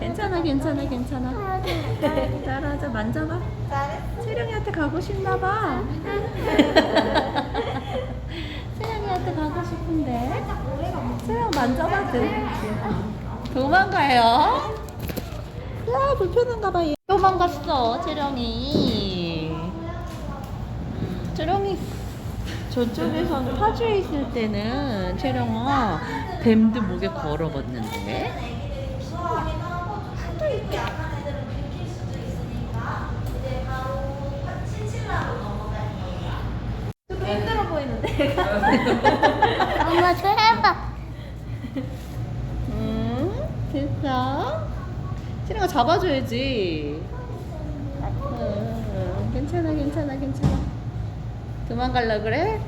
괜찮아 괜찮아 따라하자 만져봐. 세령이한테 가고 싶나봐. 세령이한테 가고 싶은데. 세령 만져봐 들 도망가요. 야 불편한가봐. 얘 도망갔어 재령이. 재령이 저쪽에서 파주에 있을 때는 재령아 뱀도 목에 걸어봤는데 보이는데. 엄마 좀 해봐. 응 됐어 재령아 잡아줘야지 응, 응, 괜찮아 괜찮아 괜찮아 도망갈라 그래?